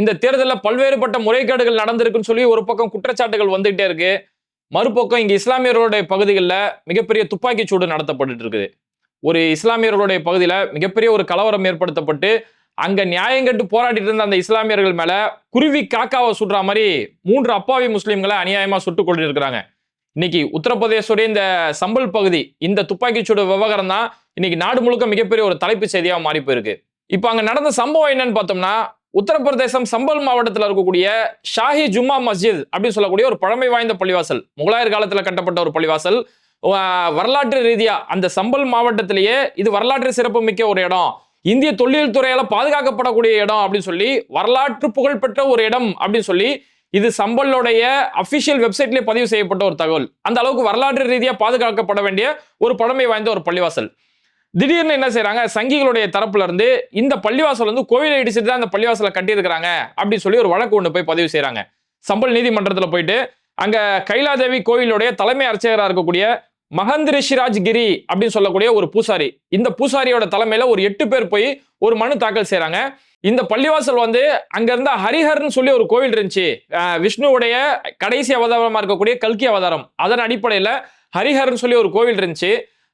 இந்த தேர்தலில் பல்வேறுபட்ட முறைகேடுகள் நடந்திருக்குன்னு சொல்லி ஒரு பக்கம் குற்றச்சாட்டுகள் வந்துகிட்டே இருக்கு. மறுபக்கம் இங்கே இஸ்லாமியர்களுடைய பகுதிகளில் மிகப்பெரிய துப்பாக்கி சூடு நடத்தப்பட்டு இருக்குது. ஒரு இஸ்லாமியர்களுடைய பகுதியில் மிகப்பெரிய ஒரு கலவரம் ஏற்படுத்தப்பட்டு அங்கே நியாயங்கட்டு போராடிட்டு இருந்த அந்த இஸ்லாமியர்கள் மேலே குருவி காக்காவை சுடுற மாதிரி மூன்று அப்பாவி முஸ்லீம்களை அநியாயமாக சுட்டுக் கொண்டு இருக்கிறாங்க இன்னைக்கு உத்தரப்பிரதேசோடைய இந்த சம்பல் பகுதி இந்த துப்பாக்கிச்சூடு விவகாரம் தான் இன்னைக்கு நாடு முழுக்க மிகப்பெரிய ஒரு தலைப்பு செய்தியாக மாறி போயிருக்கு. இப்போ அங்கே நடந்த சம்பவம் என்னன்னு பார்த்தோம்னா உத்தரப்பிரதேசம் சம்பல் மாவட்டத்தில் இருக்கக்கூடிய ஷாஹி ஜும்மா மஸ்ஜித் அப்படின்னு சொல்லக்கூடிய ஒரு பழமை வாய்ந்த பள்ளிவாசல். முகலாயர் காலத்தில் கட்டப்பட்ட ஒரு பள்ளிவாசல். வரலாற்று ரீதியா அந்த சம்பல் மாவட்டத்திலேயே இது வரலாற்று சிறப்பு மிக்க ஒரு இடம். இந்திய தொழில் துறையால் பாதுகாக்கப்படக்கூடிய இடம் அப்படின்னு சொல்லி வரலாற்று புகழ்பெற்ற ஒரு இடம் அப்படின்னு சொல்லி இது சம்பலோடைய அபிஷியல் வெப்சைட்லேயே பதிவு செய்யப்பட்ட ஒரு தகவல். அந்த அளவுக்கு வரலாற்று ரீதியாக பாதுகாக்கப்பட வேண்டிய ஒரு பழமை வாய்ந்த ஒரு பள்ளிவாசல். திடீர்னு என்ன செய்யறாங்க சங்கிகளுடைய தரப்புல இருந்து இந்த பள்ளிவாசல் வந்து கோவிலை அடிச்சுட்டு தான் அந்த பள்ளிவாசலை கட்டியிருக்கிறாங்க அப்படின்னு சொல்லி ஒரு வழக்கு ஒன்று போய் பதிவு செய்யறாங்க சம்பல் நீதிமன்றத்தில் போயிட்டு அங்க கைலாதேவி கோவிலுடைய தலைமை அர்ச்சகராக இருக்கக்கூடிய மகந்த் ரிஷிராஜ் கிரி அப்படின்னு சொல்லக்கூடிய ஒரு பூசாரி. இந்த பூசாரியோட தலைமையில ஒரு எட்டு பேர் போய் ஒரு மனு தாக்கல் செய்யறாங்க இந்த பள்ளிவாசல் வந்து அங்க இருந்த ஹரிஹர்னு சொல்லி ஒரு கோவில் இருந்துச்சு. விஷ்ணுவுடைய கடைசி அவதாரமா இருக்கக்கூடிய கல்கி அவதாரம். அதன் அடிப்படையில ஹரிஹர்னு சொல்லி ஒரு கோவில் இருந்துச்சு.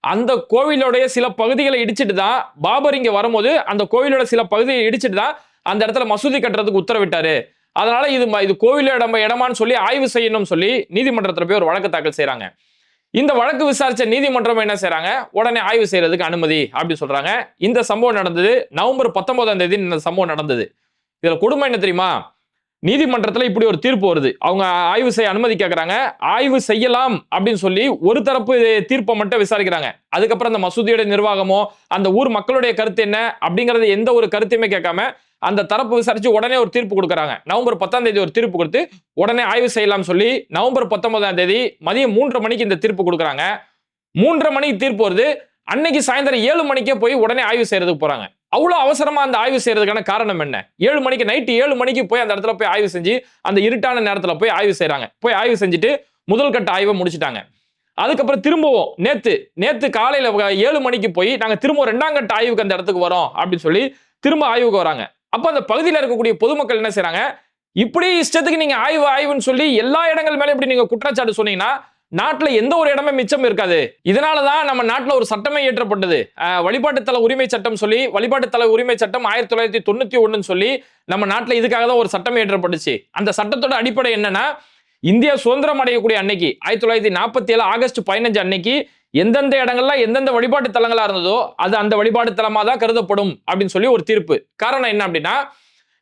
அந்த கோவிலோடைய சில பகுதிகளை இடிச்சிட்டு தான் பாபர் இங்கே வரும்போது அந்த கோவிலோட சில பகுதியை இடிச்சிட்டு தான் அந்த இடத்துல மசூதி கட்டுறதுக்கு உத்தரவிட்டாரு. அதனால இது ம- இது கோவில் இடம் இடமான்னு சொல்லி ஆய்வு செய்யணும்னு சொல்லி நீதிமன்றத்தில் போய் ஒரு வழக்கு தாக்கல் செய்கிறாங்க இந்த வழக்கு விசாரிச்ச நீதிமன்றம் என்ன செய்கிறாங்க உடனே ஆய்வு செய்யறதுக்கு அனுமதி அப்படி சொல்றாங்க. இந்த சம்பவம் நடந்தது நவம்பர் பத்தொன்பதாம் தேதி இந்த சம்பவம் நடந்தது. இதுல கொடுமை என்ன தெரியுமா? நீதிமன்றத்தில் இப்படி ஒரு தீர்ப்பு வருது. அவங்க ஆய்வு செய்ய அனுமதி கேட்குறாங்க ஆய்வு செய்யலாம் அப்படின்னு சொல்லி ஒரு தரப்பு தீர்ப்பை மட்டும் விசாரிக்கிறாங்க. அதுக்கப்புறம் அந்த மசூதியோட நிர்வாகமோ அந்த ஊர் மக்களுடைய கருத்து என்ன அப்படிங்கறது எந்த ஒரு கருத்தையுமே கேட்காம அந்த தரப்பு விசாரிச்சு உடனே ஒரு தீர்ப்பு கொடுக்குறாங்க. நவம்பர் பத்தாம் தேதி ஒரு தீர்ப்பு கொடுத்து உடனே ஆய்வு செய்யலாம் சொல்லி நவம்பர் பத்தொன்பதாம் தேதி மதியம் மூன்றரை மணிக்கு இந்த தீர்ப்பு கொடுக்குறாங்க. மூன்றரை மணிக்கு தீர்ப்பு வருது. அன்னைக்கு சாயந்தரம் ஏழு மணிக்கே போய் உடனே ஆய்வு செய்யறதுக்கு போறாங்க. அவ்வளோ அவசரமாக அந்த ஆய்வு செய்கிறதுக்கான காரணம் என்ன? ஏழு மணிக்கு நைட்டு ஏழு மணிக்கு போய் அந்த இடத்துல போய் ஆய்வு செஞ்சு அந்த இருட்டான நேரத்தில் போய் ஆய்வு செய்கிறாங்க போய் ஆய்வு செஞ்சுட்டு முதல் கட்ட ஆய்வை முடிச்சிட்டாங்க. அதுக்கப்புறம் திரும்பவும் நேத்து நேத்து காலையில ஏழு மணிக்கு போய் நாங்க திரும்ப ரெண்டாம் கட்ட ஆய்வுக்கு அந்த இடத்துக்கு வரோம் அப்படின்னு சொல்லி திரும்ப ஆய்வுக்கு வராங்க. அப்ப அந்த பகுதியில் இருக்கக்கூடிய பொதுமக்கள் என்ன செய்கிறாங்க இப்படி இஷ்டத்துக்கு நீங்க ஆய்வு ஆய்வுன்னு சொல்லி எல்லா இடங்கள் மேலே இப்படி நீங்க குற்றச்சாட்டு சொன்னீங்கன்னா நாட்டுல எந்த ஒரு இடமே மிச்சம் இருக்காது. இதனாலதான் நம்ம நாட்டுல ஒரு சட்டமே இயற்றப்பட்டது. வழிபாட்டுத்தல உரிமை சட்டம் சொல்லி வழிபாட்டுத்தல உரிமை சட்டம் ஆயிரத்தி தொள்ளாயிரத்தி தொண்ணூத்தி ஒண்ணுன்னு சொல்லி நம்ம நாட்டுல இதுக்காக தான் ஒரு சட்டம் இயற்றப்பட்டுச்சு. அந்த சட்டத்தோட அடிப்படை என்னன்னா இந்தியா சுதந்திரம் அடையக்கூடிய அன்னைக்கு ஆயிரத்தி தொள்ளாயிரத்தி நாற்பத்தி ஏழு ஆகஸ்ட் பதினஞ்சு அன்னைக்கு எந்தெந்த இடங்கள்ல எந்தெந்த வழிபாட்டு தலங்களா இருந்ததோ அது அந்த வழிபாட்டு தலமா தான் கருதப்படும் அப்படின்னு சொல்லி ஒரு தீர்ப்பு. காரணம் என்ன அப்படின்னா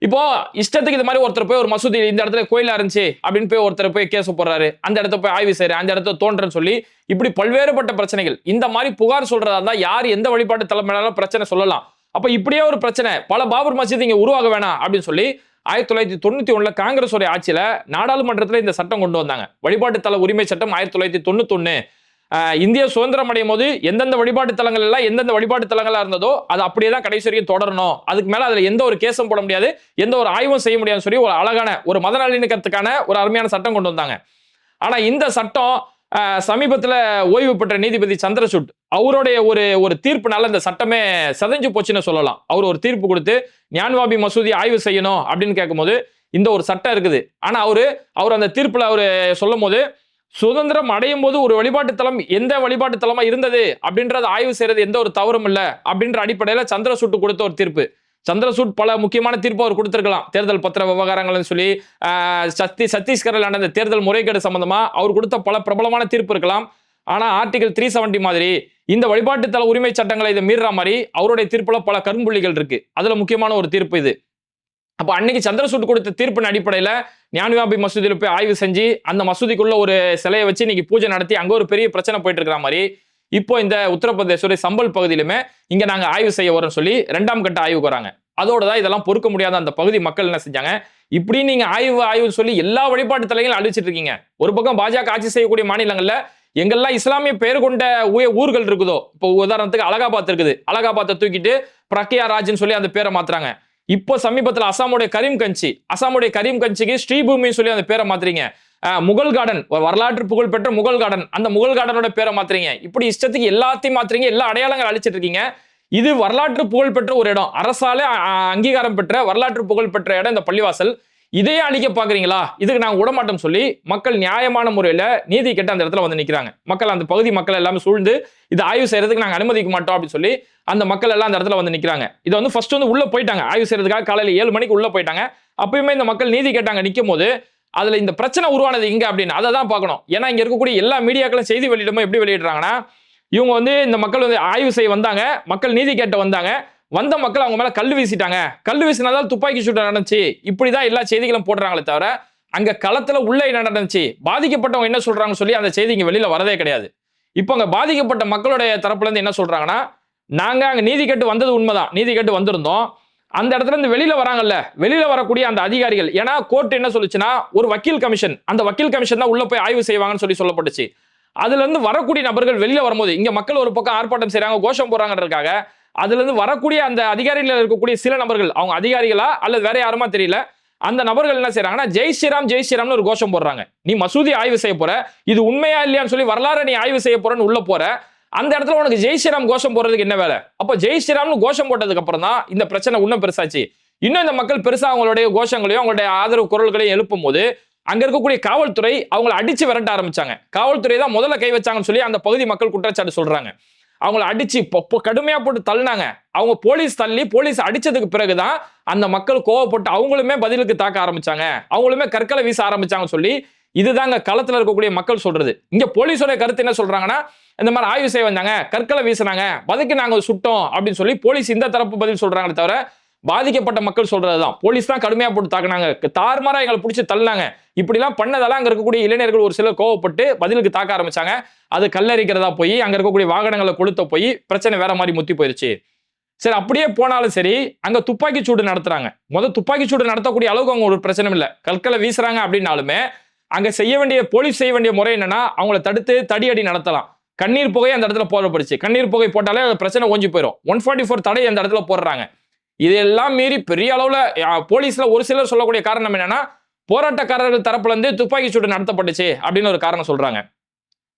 இப்போ இஷ்டத்துக்கு இது மாதிரி ஒருத்தர் போய் ஒரு மசூதி இந்த இடத்துல கோயிலா இருந்துச்சு அப்படின்னு போய் ஒருத்தர் போய் கேஸ் போடுறாரு. அந்த இடத்த போய் ஆய்வு செய்யற அந்த இடத்த தோன்றன்னு சொல்லி இப்படி பல்வேறுபட்ட பிரச்சனைகள். இந்த மாதிரி புகார் சொல்றதா இருந்தா யார் எந்த வழிபாட்டு தலைமையினாலும் பிரச்சனை சொல்லலாம். அப்ப இப்படியே ஒரு பிரச்சனை. பல பாபர் மசீது இங்க உருவாக வேணாம் அப்படின்னு சொல்லி ஆயிரத்தி தொள்ளாயிரத்தி தொண்ணூத்தி ஒண்ணுல காங்கிரஸ் உடைய ஆட்சியில நாடாளுமன்றத்துல இந்த சட்டம் கொண்டு வந்தாங்க. வழிபாட்டு தல உரிமை சட்டம் ஆயிரத்தி தொள்ளாயிரத்தி தொண்ணூத்தொன்னு. இந்திய சுதந்திரம் அடையும் போது எந்தெந்த வழிபாட்டு தலங்கள் எல்லாம் எந்தெந்த வழிபாட்டு தலங்களா இருந்ததோ அது அப்படியே தான் கடைசி வரைக்கும் தொடரணும். அதுக்கு மேல அதுல எந்த ஒரு கேஸும் போட முடியாது. எந்த ஒரு ஆய்வும் செய்ய முடியாதுன்னு சொல்லி ஒரு அழகான ஒரு மத நல்லிணக்கத்துக்கான ஒரு அருமையான சட்டம் கொண்டு வந்தாங்க. ஆனா இந்த சட்டம் சமீபத்தில் ஓய்வு பெற்ற நீதிபதி சந்திரசூட் அவருடைய ஒரு ஒரு தீர்ப்புனால இந்த சட்டமே செதஞ்சு போச்சுன்னு சொல்லலாம். அவர் ஒரு தீர்ப்பு கொடுத்து ஞான்வாபி மசூதி ஆய்வு செய்யணும் அப்படின்னு கேட்கும்போது இந்த ஒரு சட்டம் இருக்குது. ஆனால் அவர் அவர் அந்த தீர்ப்பில் அவர் சொல்லும் போது சுதந்திரம் அடையும் போது ஒரு வழிபாட்டு தலம் எந்த வழிபாட்டு தலமா இருந்தது? அப்படின்றத ஆய்வு செய்யறது எந்த ஒரு தவறும் இல்ல. அப்படின்ற அடிப்படையில சந்திரசூட் கொடுத்த ஒரு தீர்ப்பு. சந்திரசூட் பல முக்கியமான தீர்ப்பு அவர் கொடுத்திருக்கலாம். தேர்தல் பத்திர விவகாரங்கள்னு சொல்லி சத்தி சத்தீஸ்கரில் நடந்த தேர்தல் முறைகேடு சம்பந்தமா அவர் கொடுத்த பல பிரபலமான தீர்ப்பு இருக்கலாம். ஆனா ஆர்டிகல் த்ரீ செவன்டி மாதிரி இந்த வழிபாட்டு தல உரிமை சட்டங்களை இதை மீறுற மாதிரி அவருடைய தீர்ப்புல பல கரும்புள்ளிகள் இருக்கு. அதுல முக்கியமான ஒரு தீர்ப்பு இது. அப்போ அன்னைக்கு சந்திரசூட் கொடுத்த தீர்ப்பின் அடிப்படையில் ஞானவாபி மசூதியில் போய் ஆய்வு செஞ்சு அந்த மசூதிக்குள்ள ஒரு சிலையை வச்சு இன்னைக்கு பூஜை நடத்தி அங்கே ஒரு பெரிய பிரச்சனை போயிட்டு இருக்கிற மாதிரி இப்போ இந்த உத்தரப்பிரதேசோட சம்பல் பகுதியிலுமே இங்கே நாங்கள் ஆய்வு செய்ய வரோம்னு சொல்லி ரெண்டாம் கட்ட ஆய்வுக்கு வராங்க. அதோட தான் இதெல்லாம் பொறுக்க முடியாத அந்த பகுதி மக்கள் என்ன செஞ்சாங்க? இப்படி நீங்க ஆய்வு ஆய்வு சொல்லி எல்லா வழிபாட்டு தலைகளும் அழிச்சிட்டு இருக்கீங்க. ஒரு பக்கம் பாஜக ஆட்சி செய்யக்கூடிய மாநிலங்கள்ல எங்கெல்லாம் இஸ்லாமிய பெயர் கொண்ட ஊ- ஊர்கள் இருக்குதோ இப்போ உதாரணத்துக்கு அலகாபாத் இருக்குது. அலகாபாத்தை தூக்கிட்டு பிரக்யா ராஜ்னு சொல்லி அந்த பேரை மாத்துறாங்க. இப்போ சமீபத்தில் அசாமுடைய கரீம் கஞ்சி அசாமுடைய கரீம் கஞ்சிக்கு ஸ்ரீபூமி சொல்லி அந்த பேரை மாத்துறீங்க. முகல் கார்டன் வரலாற்று புகழ் பெற்ற முகல் கார்டன் அந்த முகல் கார்டனோட பேரை மாத்துறீங்க. இப்படி இஷ்டத்துக்கு எல்லாத்தையும் மாத்துறீங்க எல்லா அடையாளங்கள் அழிச்சிட்டு இருக்கீங்க. இது வரலாற்று புகழ் பெற்ற ஒரு இடம். அரசாலே அங்கீகாரம் பெற்ற வரலாற்று புகழ் பெற்ற இடம் இந்த பள்ளிவாசல். இதையே அழிக்க பாக்குறீங்களா? இதுக்கு நாங்க விடமாட்டோம் சொல்லி மக்கள் நியாயமான முறையில நீதி கெட்ட அந்த இடத்துல வந்து நிக்கிறாங்க. மக்கள் அந்த பகுதி மக்கள் எல்லாமே சூழ்ந்து இது ஆய்வு செய்யறதுக்கு நாங்கள் அனுமதிக்க மாட்டோம் அப்படின்னு சொல்லி அந்த மக்கள் எல்லாம் அந்த இடத்துல வந்து நிற்கிறாங்க இதை வந்து ஃபர்ஸ்ட் வந்து உள்ளே போயிட்டாங்க. ஆய்வு செய்யறதுக்காக காலையில் ஏழு மணிக்கு உள்ளே போயிட்டாங்க. அப்பயுமே இந்த மக்கள் நீதி கேட்டாங்க நிற்கும் போது அதில் இந்த பிரச்சனை உருவானது இங்கே அப்படின்னு. அதை தான் பார்க்கணும். ஏன்னா இங்கே இருக்கக்கூடிய எல்லா மீடியாக்களும் செய்தி வெளியிடமோ எப்படி வெளியிடுறாங்கன்னா இவங்க வந்து இந்த மக்கள் வந்து ஆய்வு செய்ய வந்தாங்க. மக்கள் நீதி கேட்ட வந்தாங்க. வந்த மக்கள் அவங்க மேலே கல் வீசிட்டாங்க. கல் வீசினதால் துப்பாக்கி சூட்டு நடந்துச்சு. இப்படி தான் எல்லா செய்திகளும் போடுறாங்களே தவிர அங்கே களத்தில் உள்ளே என்ன நடந்துச்சு? பாதிக்கப்பட்டவங்க என்ன சொல்கிறாங்கன்னு சொல்லி அந்த செய்தி இங்கே வெளியில் வரதே கிடையாது. இப்போ அங்கே பாதிக்கப்பட்ட மக்களுடைய தரப்புலேருந்து என்ன சொல்கிறாங்கன்னா நாங்கள் அங்கே நீதி கேட்டு வந்தது உண்மைதான். நீதி கேட்டு வந்திருந்தோம். அந்த இடத்துல இருந்து வெளியில வராங்கல்ல வெளியில வரக்கூடிய அந்த அதிகாரிகள். ஏன்னா கோர்ட் என்ன சொல்லுச்சுன்னா ஒரு வக்கீல் கமிஷன் அந்த வக்கீல் கமிஷன் தான் உள்ள போய் ஆய்வு செய்வாங்கன்னு சொல்லி சொல்லப்பட்டுச்சு. அதுல இருந்து வரக்கூடிய நபர்கள் வெளியில வரும்போது இங்க மக்கள் ஒரு பக்கம் ஆர்ப்பாட்டம் செய்கிறாங்க கோஷம் போடுறாங்கன்றதுக்காக அதுல இருந்து வரக்கூடிய அந்த அதிகாரிகள் இருக்கக்கூடிய சில நபர்கள் அவங்க அதிகாரிகளா அல்லது வேற யாருமா தெரியல அந்த நபர்கள் என்ன செய்யறாங்கன்னா ஜெய் ஸ்ரீராம் ஜெய் ஸ்ரீராம்னு ஒரு கோஷம் போடுறாங்க. நீ மசூதி ஆய்வு செய்ய போற. இது உண்மையா இல்லையான்னு சொல்லி வரலாறு நீ ஆய்வு செய்ய போறன்னு உள்ள போற. அந்த இடத்துல உனக்கு ஜெய் ஸ்ரீராம் கோஷம் போடுறதுக்கு என்ன வேலை? அப்ப ஜெய் ஸ்ரீராம்னு கோஷம் போட்டதுக்கு அப்புறம் தான் இந்த பிரச்சனை இன்னும் பெருசாச்சு. இன்னும் இந்த மக்கள் பெருசா அவங்களுடைய கோஷங்களையும் அவங்களுடைய ஆதரவு குரல்களையும் எழுப்பும் போது அங்க இருக்கக்கூடிய காவல்துறை அவங்கள அடிச்சு விரட்ட ஆரம்பிச்சாங்க. காவல்துறை தான் முதல்ல கை வச்சாங்கன்னு சொல்லி அந்த பகுதி மக்கள் குற்றச்சாட்டு சொல்றாங்க. அவங்கள அடிச்சு பொ- கடுமையா போட்டு தள்ளினாங்க. அவங்க போலீஸ் தள்ளி போலீஸ் அடிச்சதுக்கு பிறகுதான் அந்த மக்கள் கோவப்பட்டு அவங்களுமே பதிலுக்கு தாக்க ஆரம்பிச்சாங்க. அவங்களுமே கற்களை வீச ஆரம்பிச்சாங்கன்னு சொல்லி இதுதாங்க களத்துல இருக்கக்கூடிய மக்கள் சொல்றது. இங்க போலீஸோட கருத்து என்ன சொல்றாங்கன்னா இந்த மாதிரி ஆய்வு செய்ய வந்தாங்க கற்களை வீசினாங்க பதுக்கு நாங்க சுட்டோம் அப்படின்னு சொல்லி போலீஸ் இந்த தரப்பு பதில் சொல்றாங்களே தவிர பாதிக்கப்பட்ட மக்கள் சொல்றதுதான். போலீஸ் தான் கடுமையா போட்டு தாக்குனாங்க. தார்மாரா எங்களை பிடிச்சி தள்ளினாங்க. இப்படிலாம் பண்ணதெல்லாம் அங்க இருக்கக்கூடிய இளைஞர்கள் ஒரு சிலர் கோவப்பட்டு பதிலுக்கு தாக்க ஆரம்பிச்சாங்க. அது கல்லறிக்கிறதா போய் அங்க இருக்கக்கூடிய வாகனங்களை கொளுத்த போய் பிரச்சனை வேற மாதிரி முத்தி போயிருச்சு. சரி அப்படியே போனாலும் சரி அங்க துப்பாக்கி சூடு நடத்துறாங்க. முதல் துப்பாக்கி சூடு நடத்தக்கூடிய அளவுக்கு அவங்க ஒரு பிரச்சனை இல்லை. கற்களை வீசுறாங்க அப்படின்னாலுமே அங்க செய்ய வேண்டிய போலீஸ் செய்ய வேண்டிய முறை என்னன்னா அவங்கள தடுத்து தடியடி நடத்தலாம். கண்ணீர் புகை அந்த இடத்துல போடப்படுச்சு கண்ணீர் புகை போட்டாலே அந்த பிரச்சனை ஓஞ்சி போயிடும் ஒன் ஃபார்ட்டி ஃபோர் தடை அந்த இடத்துல போடுறாங்க. இதெல்லாம் மீறி பெரிய அளவில் போலீஸில் ஒரு சிலர் சொல்லக்கூடிய காரணம் என்னன்னா போராட்டக்காரர்கள் தரப்புலேருந்து துப்பாக்கி சூடு நடத்தப்பட்டுச்சு அப்படின்னு ஒரு காரணம் சொல்கிறாங்க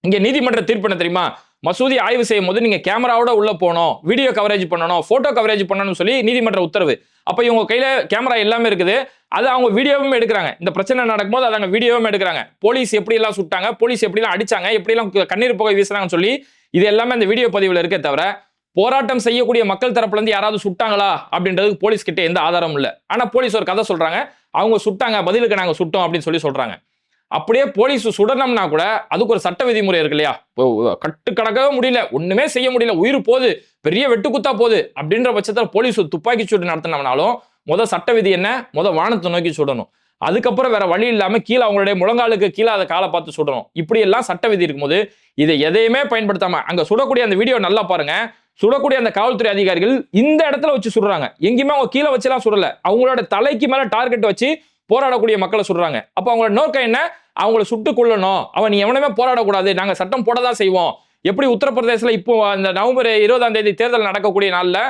இங்கே நீதிமன்ற தீர்ப்பு என்ன தெரியுமா? மசூதி ஆய்வு செய்யும் போது நீங்கள் கேமராவோட உள்ளே போகணும் வீடியோ கவரேஜ் பண்ணணும் ஃபோட்டோ கவரேஜ் பண்ணணும்னு சொல்லி நீதிமன்ற உத்தரவு. அப்போ இவங்க கையில் கேமரா எல்லாமே இருக்குது. அது அவங்க வீடியோவும் எடுக்கிறாங்க. இந்த பிரச்சனை நடக்கும்போது அதை அவங்க வீடியோவும் எடுக்கிறாங்க. போலீஸ் எப்படி எல்லாம் சுட்டாங்க போலீஸ் எப்படிலாம் அடிச்சாங்க எப்படிலாம் கண்ணீர் புகை வீசுறாங்கன்னு சொல்லி இது எல்லாமே அந்த வீடியோ பதிவில் இருக்கே தவிர போராட்டம் செய்யக்கூடிய மக்கள் தரப்புல இருந்து யாராவது சுட்டாங்களா அப்படின்றதுக்கு போலீஸ் கிட்ட எந்த ஆதாரமும் இல்லை. ஆனா போலீஸ் ஒரு கதை சொல்றாங்க. அவங்க சுட்டாங்க பதிலுக்கு நாங்க சுட்டோம் அப்படின்னு சொல்லி சொல்றாங்க. அப்படியே போலீஸ் சுடணும்னா கூட அதுக்கு ஒரு சட்ட விதிமுறை இருக்கு இல்லையா? கட்டு கடக்கவே முடியல. ஒண்ணுமே செய்ய முடியல. உயிர் போகுது. பெரிய வெட்டுக்குத்தா போகுது. அப்படின்ற பட்சத்தில் போலீஸ் துப்பாக்கி சூடு நடத்தினோம்னாலும் முத சட்ட விதி என்ன? முத வானத்தை நோக்கி சுடணும். அதுக்கப்புறம் வேற வழி இல்லாம கீழே அவங்களுடைய முழங்காலுக்கு கீழே அதை காலை பார்த்து சுடணும். இப்படி எல்லாம் சட்ட விதி இருக்கும்போது இதை எதையுமே பயன்படுத்தாம அங்க சுடக்கூடிய அந்த வீடியோ நல்லா பாருங்க. சுடக்கூடிய அந்த காவல்துறை அதிகாரிகள் இந்த இடத்துல வச்சு சுடுறாங்க. எங்கேயுமே அவங்க கீழே வச்சுலாம் சுடல. அவங்களோட தலைக்கு மேல டார்கெட் வச்சு போராடக்கூடிய மக்களை சுடுறாங்க. அப்போ அவங்களோட நோக்கம் என்ன? அவங்கள சுட்டு கொள்ளணும் அவன் நீ எவனுமே போராடக்கூடாது. நாங்க சட்டம் போட தான் செய்வோம். எப்படி உத்தரப்பிரதேசல இப்போ அந்த நவம்பர் இருபதாம் தேதி தேர்தல் நடக்கக்கூடிய நாள்ல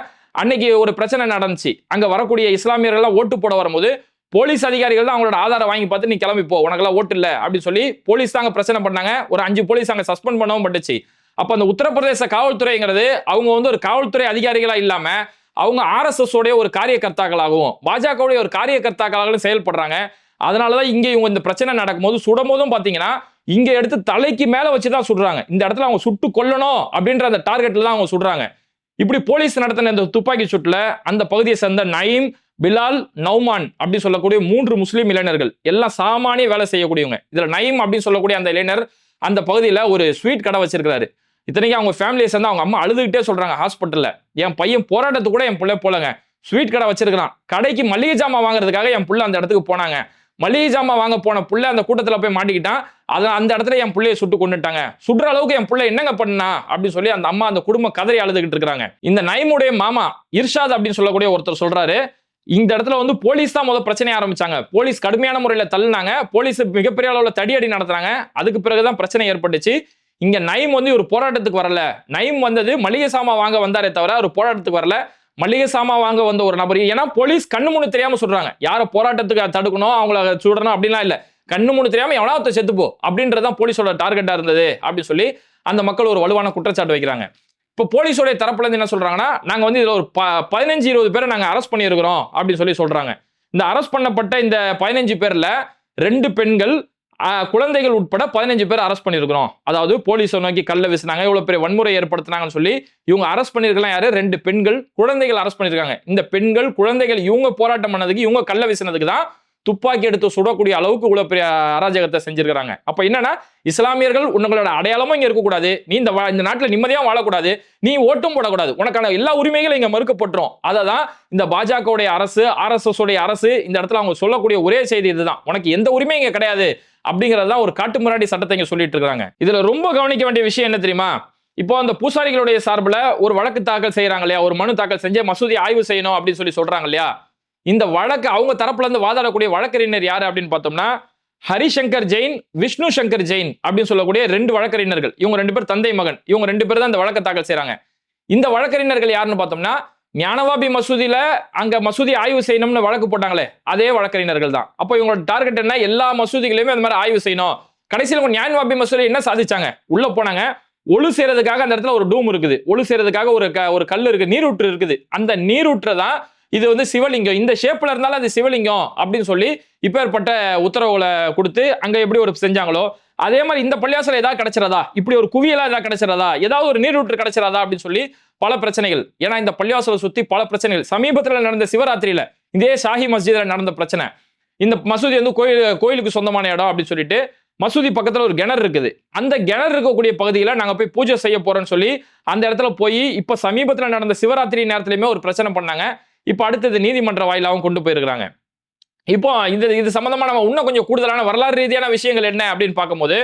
அன்னைக்கு ஒரு பிரச்சனை நடந்துச்சு. அங்க வரக்கூடிய இஸ்லாமியர்கள்லாம் ஓட்டு போட வரும்போது போலீஸ் அதிகாரிகள் தான் அவங்களோட ஆதாரம் வாங்கி பார்த்து நீ கிளம்பிப்போ உனக்கெல்லாம் ஓட்டு இல்லை. அப்படின்னு சொல்லி போலீஸ் தாங்க பிரச்சனை பண்ணாங்க. ஒரு அஞ்சு போலீஸ் அங்கே சஸ்பெண்ட் பண்ணவும் பட்டுச்சு. அப்ப அந்த உத்தரப்பிரதேச காவல்துறைங்கிறது அவங்க வந்து ஒரு காவல்துறை அதிகாரிகளா இல்லாம அவங்க ஆர்எஸ்எஸ் உடைய ஒரு காரியகர்த்தாக்களாகவும் பாஜகவுடைய ஒரு காரியகர்த்தாக்களாகவும் செயல்படுறாங்க. அதனாலதான் இங்க இவங்க இந்த பிரச்சனை நடக்கும்போது சுடும் போதும் பாத்தீங்கன்னா இங்க எடுத்து தலைக்கு மேல வச்சுதான் சுடுறாங்க. இந்த இடத்துல அவங்க சுட்டு கொல்லணும் அப்படின்ற அந்த டார்கெட்ல தான் அவங்க சுடுறாங்க. இப்படி போலீஸ் நடத்தின இந்த துப்பாக்கி சுட்டுல அந்த பகுதியை சேர்ந்த நயீம் பிலால் நௌமான் அப்படின்னு சொல்லக்கூடிய மூன்று முஸ்லீம் இளைஞர்கள் எல்லாம் சாமானிய வேலை செய்யக்கூடியவங்க. இதுல நயீம் அப்படின்னு சொல்லக்கூடிய அந்த இளைஞர் அந்த பகுதியில ஒரு ஸ்வீட் கடை வச்சிருக்கிறாரு. இத்தனைக்கும் அவங்க ஃபேமிலியை சேர்ந்து அவங்க அம்மா அழுதுகிட்டே சொல்றாங்க ஹாஸ்பிட்டல்ல என் பையன் போராட்டத்துக்கு கூட என் பிள்ளை போலங்க ஸ்வீட் கடை வச்சிருக்கிறான். கடைக்கு மளிகை ஜாமான் வாங்குறதுக்காக என் புள்ள அந்த இடத்துக்கு போனாங்க. மளிகை ஜாமான் வாங்க போன புள்ள அந்த கூட்டத்தில் போய் மாட்டிக்கிட்டான். அதை அந்த இடத்துல என் பிள்ளைய சுட்டு கொண்டுட்டாங்க சுடுற அளவுக்கு என் பிள்ளை என்னங்க பண்ணா அப்படின்னு சொல்லி அந்த அம்மா அந்த குடும்ப கதறி அழுதுகிட்டு இருக்கிறாங்க. இந்த நைமுடைய மாமா இர்ஷாத் அப்படின்னு சொல்லக்கூடிய ஒருத்தர் சொல்றாரு. இந்த இடத்துல வந்து போலீஸ் தான் முதல் பிரச்சனை ஆரம்பிச்சாங்க. போலீஸ் கடுமையான முறையில் தள்ளினாங்க. போலீஸ் மிகப்பெரிய அளவில் தடியடி நடத்துறாங்க. அதுக்கு பிறகுதான் பிரச்சனை ஏற்பட்டுச்சு. இங்க நைம் வந்து ஒரு போராட்டத்துக்கு வரல. நைம் வந்தது மளிகை சாமான் வாங்க வந்தாரே தவிர ஒரு போராட்டத்துக்கு வரல. மளிகை சாமான் வாங்க வந்த ஒரு நபர். ஏன்னா போலீஸ் கண்ணு முன்னு தெரியாம சொல்றாங்க. யார போராட்டத்துக்கு தடுக்கணும் அவங்கள சுடணும் அப்படிலாம் இல்ல. கண்ணு மூணு தெரியாம எவனாவது செத்துப்போ அப்படின்றதான் போலீஸோட டார்கெட்டா இருந்தது அப்படின்னு சொல்லி அந்த மக்கள் ஒரு வலுவான குற்றச்சாட்டு வைக்கிறாங்க. இப்போ போலீஸோட தரப்புல இருந்து என்ன சொல்றாங்கன்னா நாங்க வந்து இதுல ஒரு ப- பதினஞ்சு இருபது பேரை நாங்க அரெஸ்ட் பண்ணியிருக்கிறோம் அப்படின்னு சொல்லி சொல்றாங்க. இந்த அரெஸ்ட் பண்ணப்பட்ட இந்த பதினஞ்சு பேர்ல ரெண்டு பெண்கள் குழந்தைகள் உட்பட பதினஞ்சு பேர் அரெஸ்ட் பண்ணியிருக்கிறோம். அதாவது போலீஸை நோக்கி கல்ல வீசினாங்க இவ்வளோ பெரிய வன்முறை ஏற்படுத்தினாங்கன்னு சொல்லி இவங்க அரெஸ்ட் பண்ணிருக்கலாம் யாரு? ரெண்டு பெண்கள் குழந்தைகள் அரெஸ்ட் பண்ணிருக்காங்க இந்த பெண்கள் குழந்தைகள் இவங்க போராட்டம் பண்ணதுக்கு இவங்க கல்ல வீசினதுக்கு தான் துப்பாக்கி எடுத்து சுடக்கூடிய அளவுக்கு இவ்வளோ பெரிய அராஜகத்தை செஞ்சிருக்கிறாங்க. அப்போ என்னன்னா இஸ்லாமியர்கள் உங்களோட அடையாளமும் இங்கே இருக்கக்கூடாது. நீ இந்த வா- இந்த நாட்டில் நிம்மதியாக வாழக்கூடாது. நீ ஓட்டும் போடக்கூடாது. உனக்கான எல்லா உரிமைகளும் இங்கே மறுக்கப்பட்டுரும். அதை தான் இந்த பாஜகவுடைய அரசு ஆர்எஸ்எஸ் உடைய அரசு இந்த இடத்துல அவங்க சொல்லக்கூடிய ஒரே செய்தி இதுதான். உனக்கு எந்த உரிமையும் இங்கே கிடையாது. அப்படிங்கறது தான் ஒரு காட்டு முன்னாடி சட்டத்தை இங்கே சொல்லிட்டு இருக்காங்க. இதில் ரொம்ப கவனிக்க வேண்டிய விஷயம் என்ன தெரியுமா? இப்போ அந்த பூசாரிகளுடைய சார்பில் ஒரு வழக்கு தாக்கல் செய்கிறாங்க இல்லையா? ஒரு மனு தாக்கல் செஞ்சு மசூதி ஆய்வு செய்யணும் அப்படின்னு சொல்லி சொல்கிறாங்க இல்லையா? இந்த வழக்கு அவங்க தரப்புலேருந்து வாதாடக்கூடிய வழக்கறிஞர் யார் அப்படின்னு பார்த்தோம்னா ஹரிசங்கர் ஜெயின் விஷ்ணு சங்கர் ஜெயின் அப்படின்னு சொல்லக்கூடிய ரெண்டு வழக்கறிஞர்கள். இவங்க ரெண்டு பேர் தந்தை மகன். இவங்க ரெண்டு பேர் தான் இந்த வழக்கை தாக்கல் செய்கிறாங்க இந்த வழக்கறிஞர்கள் யாருன்னு பார்த்தோம்னா ஞானவாபி மசூதியில அங்க மசூதி ஆய்வு செய்யணும்னு வழக்கு போட்டாங்களே அதே வழக்கறிஞர்கள் தான். அப்போ இவங்களோட டார்கெட் என்ன? எல்லா மசூதிகளையுமே அந்த மாதிரி ஆய்வு செய்யணும். கடைசியில் உங்க ஞானவாபி மசூதி என்ன சாதிச்சாங்க? உள்ள போனாங்க. ஒழு செய்யறதுக்காக அந்த இடத்துல ஒரு டூம் இருக்குது. ஒழு செய்யறதுக்காக ஒரு க- ஒரு கல் இருக்கு நீரூற்று இருக்குது. அந்த நீரூற்றை தான் இது வந்து சிவலிங்கம். இந்த ஷேப்ல இருந்தாலும் அது சிவலிங்கம் அப்படின்னு சொல்லி இப்பேற்பட்ட உத்தரவுகளை கொடுத்து அங்க எப்படி ஒரு செஞ்சாங்களோ அதே மாதிரி இந்த பள்ளியாசல ஏதாவது கிடைச்சிடாதா இப்படி ஒரு குவியலா ஏதாவது கிடைச்சிடாதா ஏதாவது ஒரு நீரூற்று கிடைச்சிடாதா அப்படின்னு சொல்லி பல பிரச்சனைகள். ஏன்னா இந்த பள்ளியாசலை சுத்தி பல பிரச்சனைகள். சமீபத்தில் நடந்த சிவராத்திரியில இதே ஷாஹி மஸ்ஜிதில் நடந்த பிரச்சனை. இந்த மசூதி வந்து கோயில் கோயிலுக்கு சொந்தமான இடம் அப்படின்னு சொல்லிட்டு மசூதி பக்கத்துல ஒரு கிணறு இருக்குது. அந்த கிணறு இருக்கக்கூடிய பகுதியில நாங்க போய் பூஜை செய்ய போறோம்னு சொல்லி அந்த இடத்துல போய் இப்ப சமீபத்தில் நடந்த சிவராத்திரி நேரத்திலயுமே ஒரு பிரச்சனை பண்ணாங்க. இப்போ அடுத்தது நீதிமன்ற வாயிலாகவும் கொண்டு போயிருக்கிறாங்க. இப்போ இந்த இது சம்மந்தமாக நம்ம இன்னும் கொஞ்சம் கூடுதலான வரலாறு ரீதியான விஷயங்கள் என்ன அப்படின்னு பார்க்கும்போது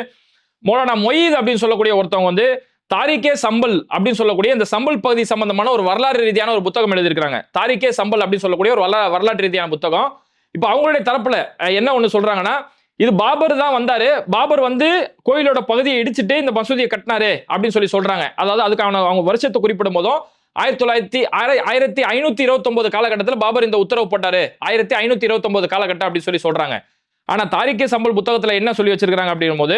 மோலானா மொயீத் அப்படின்னு சொல்லக்கூடிய ஒருத்தவங்க வந்து தாரிகே சம்பல் அப்படின்னு சொல்லக்கூடிய இந்த சம்பல் பகுதி சம்பந்தமான ஒரு வரலாறு ரீதியான ஒரு புத்தகம் எழுதியிருக்காங்க தாரிகே சம்பல் அப்படின்னு சொல்லக்கூடிய ஒரு வரலா வரலாற்று ரீதியான புத்தகம். இப்போ அவங்களுடைய தரப்புல என்ன ஒன்று சொல்றாங்கன்னா இது பாபர் தான் வந்தாரு. பாபர் வந்து கோயிலோட பகுதியை இடிச்சுட்டு இந்த மசூதியை கட்டினாரு அப்படின்னு சொல்லி சொல்றாங்க. அதாவது அதுக்கான அவங்க வருஷத்தை குறிப்பிடும் போதும் ஆயிரத்தி தொள்ளாயிரத்தி ஆயிர- ஆயிரத்தி ஐநூற்றி இருபத்தொம்போது காலகட்டத்தில் பாபர் இந்த உத்தரவு போட்டார். ஆயிரத்தி ஐநூற்றி இருபத்தொம்போது காலகட்டம் அப்படின்னு சொல்லி சொல்கிறாங்க ஆனால் தாரிக்கே சம்பல் புத்தகத்தில் என்ன சொல்லி வச்சிருக்கிறாங்க அப்படின்னும் போது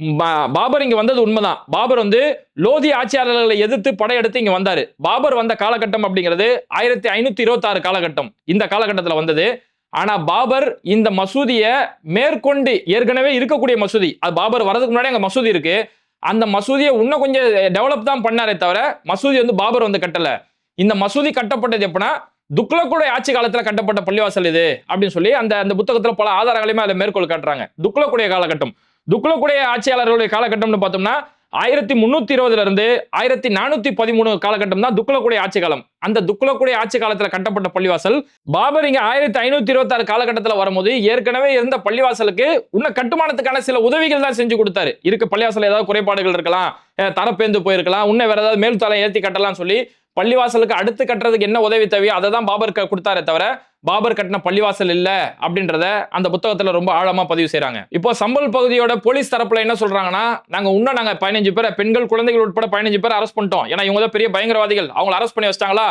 பா- பாபர் இங்கே வந்தது உண்மைதான். பாபர் வந்து லோதி ஆட்சியாளர்களை எதிர்த்து படையெடுத்து இங்கே வந்தார். பாபர் வந்த காலகட்டம் அப்படிங்கிறது ஆயிரத்தி ஐநூற்றி இருபத்தாறு காலகட்டம். இந்த காலகட்டத்தில் வந்தது. ஆனால் பாபர் இந்த மசூதியை மேற்கொண்டு ஏற்கனவே இருக்கக்கூடிய மசூதி. அது பாபர் வரதுக்கு முன்னாடி அங்கே மசூதி இருக்குது அந்த மசூதியை இன்னும் கொஞ்சம் டெவலப் தான் பண்ணாரே தவிர மசூதி வந்து பாபர் வந்து கட்டலை. இந்த மசூதி கட்டப்பட்டது எப்படின்னா துக்ளக்குடைய ஆட்சி காலத்தில் கட்டப்பட்ட பள்ளிவாசல் இது அப்படின்னு சொல்லி அந்த அந்த புத்தகத்தில் பல ஆதாரங்களையுமே அதில் மேற்கோள் காட்டுறாங்க. துக்ளக்குடைய காலகட்டம். துக்ளக்குடைய ஆட்சியாளர்களுடைய காலகட்டம்னு பார்த்தோம்னா ஆயிரத்தி முன்னூத்தி இருபதுல இருந்து ஆயிரத்தி நானூத்தி பதிமூணு காலகட்டம் தான் துக்ளக்குடைய ஆட்சி காலம். அந்த துக்ளக்குடைய ஆட்சி காலத்துல கட்டப்பட்ட பள்ளிவாசல் பாபர் இங்க ஆயிரத்தி ஐநூத்தி இருபத்தாறு காலகட்டத்தில் வரும்போது ஏற்கனவே இருந்த பள்ளிவாசலுக்கு இன்னும் கட்டுமானத்துக்கான சில உதவிகள் தான் செஞ்சு கொடுத்தாரு. இருக்க பள்ளிவாசல் ஏதாவது குறைபாடுகள் இருக்கலாம் தரப்பேந்து போயிருக்கலாம் இன்னும் வேற ஏதாவது மேல் தலை ஏற்றி கட்டலாம்னு சொல்லி பள்ளிவாசலுக்கு அடுத்து கட்டுறதுக்கு என்ன உதவி தேவையோ அதை தான் பாபர் கொடுத்தாரே தவிர பாபர் கட்டின பள்ளிவாசல் இல்லை அப்படின்றத அந்த புத்தகத்தில் ரொம்ப ஆழமாக பதிவு செய்கிறாங்க இப்போ சம்பல் பகுதியோட போலீஸ் தரப்பில் என்ன சொல்கிறாங்கன்னா நாங்கள் இன்னும் நாங்கள் பதினஞ்சு பேரை பெண்கள் குழந்தைகள் உட்பட பதினஞ்சு பேர் அரெஸ்ட் பண்ணிட்டோம். ஏன்னா இவங்க தான் பெரிய பயங்கரவாதிகள். அவங்களை அரெஸ்ட் பண்ணி வச்சிட்டாங்களா?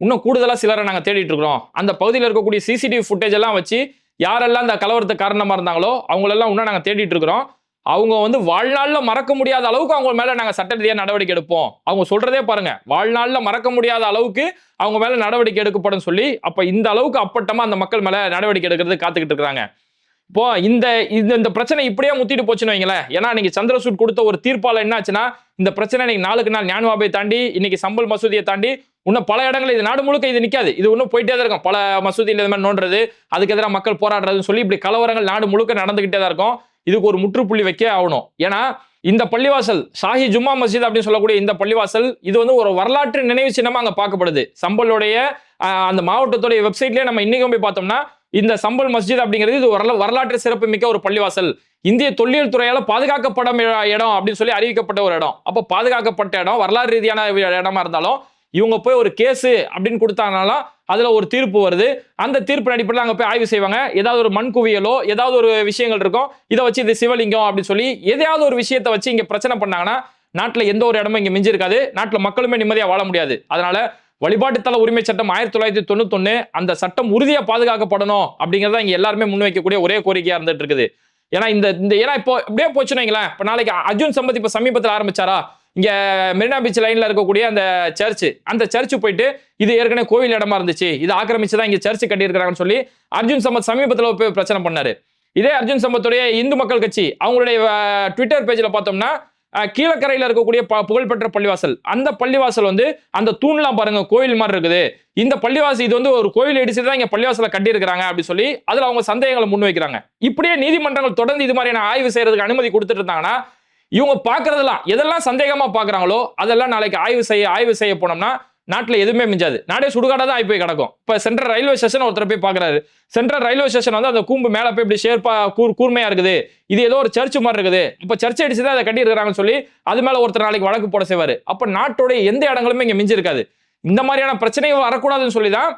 இன்னும் கூடுதலாக சிலரை நாங்கள் தேடிட்டு இருக்கிறோம். அந்த பகுதியில் இருக்கக்கூடிய சிசிடிவி ஃபுட்டேஜ் எல்லாம் வச்சு யாரெல்லாம் அந்த கலவரத்துக்கு காரணமாக இருந்தாங்களோ அவங்களெல்லாம் இன்னும் நாங்கள் தேடிட்டு இருக்கிறோம். அவங்க வந்து வாழ்நாளில் மறக்க முடியாத அளவுக்கு அவங்க மேலே நாங்கள் சட்ட நடவடிக்கை எடுப்போம். அவங்க சொல்கிறதே பாருங்கள் வாழ்நாளில் மறக்க முடியாத அளவுக்கு அவங்க மேலே நடவடிக்கை எடுக்கப்படும் சொல்லி அப்போ இந்த அளவுக்கு அப்பட்டமாக அந்த மக்கள் மேலே நடவடிக்கை எடுக்கிறது காத்துக்கிட்டு இருக்காங்க. இப்போ இந்த இந்த இந்த பிரச்சனை இப்படியே முத்திட்டு போச்சுன்னு வைங்களேன். ஏன்னா இன்றைக்கி சந்திரசூட் கொடுத்த ஒரு தீர்ப்பால் என்னாச்சுன்னா இந்த பிரச்சனை இன்னைக்கு நாளுக்கு நாள் ஞானவாபை தாண்டி இன்னைக்கு சம்பல் மசூதியை தாண்டி இன்னும் பல இடங்களில் இது நாடு முழுக்க இது நிற்காது இது இன்னும் போயிட்டே தான் இருக்கும். பல மசூதியில் இது மாதிரி நோண்டுறது அதுக்கு எதிராக மக்கள் போராடுறதுன்னு சொல்லி இப்படி கலவரங்கள் நாடு முழுக்க நடந்துகிட்டே தான் இருக்கும். இதுக்கு ஒரு முற்றுப்புள்ளி வைக்க ஆகணும். ஏன்னா இந்த பள்ளிவாசல் ஷாஹி ஜும்மா மஸ்ஜித் அப்படின்னு சொல்லக்கூடிய இந்த பள்ளிவாசல் இது வந்து ஒரு வரலாற்று நினைவு சின்னமா அங்க பார்க்கப்படுது. சம்பளுடைய அந்த மாவட்டத்துடைய வெப்சைட்லயே நம்ம இன்றைக்கும் போய் பார்த்தோம்னா இந்த சம்பல் மஸ்ஜித் அப்படிங்கிறது இது வரல வரலாற்று சிறப்பு மிக்க ஒரு பள்ளிவாசல். இந்திய தொல்லியல் துறையால பாதுகாக்கப்படும் இடம் அப்படின்னு சொல்லி அறிவிக்கப்பட்ட ஒரு இடம். அப்போ பாதுகாக்கப்பட்ட இடம் வரலாறு ரீதியான இடமா இருந்தாலும் இவங்க போய் ஒரு கேஸு அப்படின்னு கொடுத்தாங்கனாலும் அதுல ஒரு தீர்ப்பு வருது. அந்த தீர்ப்பு அடிப்படையில் அங்கே போய் ஆய்வு செய்வாங்க. ஏதாவது ஒரு மண் குவியலோ ஏதாவது ஒரு விஷயங்கள் இருக்கும். இதை வச்சு இது சிவலிங்கம் அப்படின்னு சொல்லி எதையாவது ஒரு விஷயத்தை வச்சு இங்க பிரச்சனை பண்ணாங்கன்னா நாட்டில் எந்த ஒரு இடமும் இங்க மிஞ்சி இருக்காது மக்களுமே நிம்மதியா வாழ முடியாது. அதனால வழிபாட்டுத்தல உரிமை சட்டம் ஆயிரத்தி தொள்ளாயிரத்தி தொண்ணூத்தொன்னு அந்த சட்டம் உறுதியா பாதுகாக்கப்படணும் அப்படிங்கிறத இங்க எல்லாருமே முன்வைக்கக்கூடிய ஒரே கோரிக்கையா இருந்துட்டு இருக்குது. ஏன்னா இந்த இந்த ஏன்னா இப்போ அப்படியே போச்சுன்னு வைங்களேன். இப்போ நாளைக்கு அர்ஜுன் சம்பத் இப்போ சமீபத்தில் ஆரம்பிச்சாரா? இங்கே மெரினா பீச் லைனில் இருக்கக்கூடிய அந்த சர்ச்சு அந்த சர்ச்சு போயிட்டு இது ஏற்கனவே கோவில் இடமா இருந்துச்சு. இது ஆக்கிரமிச்சு தான் இங்கே சர்ச்சு கட்டியிருக்கிறாங்கன்னு சொல்லி அர்ஜுன் சம்பத் சமீபத்தில் போய் பிரச்சனை பண்ணார். இதே அர்ஜுன் சம்பத்துடைய இந்து மக்கள் கட்சி அவங்களுடைய ட்விட்டர் பேஜில் பார்த்தோம்னா கீழக்கரையில் இருக்கக்கூடிய ப- புகழ்பெற்ற பள்ளிவாசல். அந்த பள்ளிவாசல் வந்து அந்த தூண்லாம் பாருங்க கோயில் மாதிரி இருக்குது. இந்த பள்ளிவாசல் இது வந்து ஒரு கோயில் இடிச்சு தான் இங்கே பள்ளிவாசலை கட்டியிருக்கிறாங்க அப்படின்னு சொல்லி அதில் அவங்க சந்தேகங்களை முன்வைக்கிறாங்க. இப்படியே நீதிமன்றங்கள் தொடர்ந்து இது மாதிரியான ஆய்வு செய்யறதுக்கு அனுமதி கொடுத்துட்டு இருந்தாங்கன்னா இவங்க பார்க்கறதெல்லாம் எதெல்லாம் சந்தேகமா பாக்குறாங்களோ அதெல்லாம் நாளைக்கு ஆய்வு செய்ய ஆய்வு செய்ய போனோம்னா நாட்டுல எதுவுமே மிஞ்சாது. நாடே சுடுகாடா தான் ஆகி போய் கிடக்கும். இப்ப சென்ட்ரல் ரயில்வே ஸ்டேஷன் ஒருத்தர் போய் பாக்குறாரு சென்ட்ரல் ரயில்வே ஸ்டேஷன் வந்து அந்த கூம்பு மேல போய் இப்படி ஷேர்பா கூர் கூர்மையா இருக்குது. இது ஏதோ ஒரு சர்ச் மாதிரி இருக்குது. இப்ப சர்ச் அடிச்சு தான் அதை கட்டியிருக்கிறாங்கன்னு சொல்லி அது மேல ஒருத்தர் நாளைக்கு வழக்கு போட செய்வாரு. அப்ப நாட்டுடைய எந்த இடங்களுமே இங்க மிஞ்சிருக்காது. இந்த மாதிரியான பிரச்சனைகள் வரக்கூடாதுன்னு சொல்லி தான்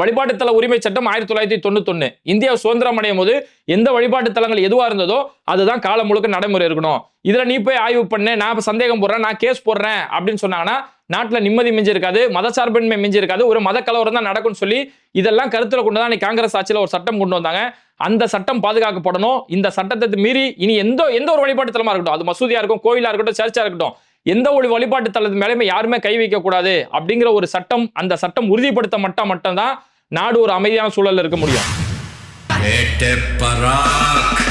வழிபாட்டுத்தல உரிமை சட்டம் ஆயிரத்தி தொள்ளாயிரத்தி தொண்ணூத்தொன்னு. இந்தியா சுதந்திரம் அடையும் போது எந்த வழிபாட்டு தலங்கள் எதுவாக இருந்ததோ அதுதான் காலம் முழுக்க நடைமுறை இருக்கணும். இதில் நீ போய் ஆய்வு பண்ணு நான் இப்போ சந்தேகம் போடுறேன் நான் கேஸ் போடுறேன் அப்படின்னு சொன்னாங்கன்னா நாட்டில் நிம்மதி மிஞ்சிருக்காது மதச்சார்பின்மை மிஞ்சி ஒரு மத கலவரம் தான் நடக்கும்னு சொல்லி இதெல்லாம் கருத்தில் கொண்டு தான் காங்கிரஸ் ஆட்சியில் ஒரு சட்டம் கொண்டு வந்தாங்க. அந்த சட்டம் பாதுகாக்கப்படணும். இந்த சட்டத்தை மீறி இனி எந்த எந்த ஒரு வழிபாட்டு இருக்கட்டும் அது மசூதியாக இருக்கும் கோயிலாக இருக்கட்டும் சர்ச்சாக இருக்கட்டும் எந்த ஒரு வழிபாட்டு தலத்து மேலேயுமே யாருமே கை வைக்கக்கூடாது அப்படிங்கிற ஒரு சட்டம் அந்த சட்டம் உறுதிப்படுத்த மட்டும் மட்டும்தான் நாடு ஒரு அமைதியான சூழல்ல இருக்க முடியும். பராக்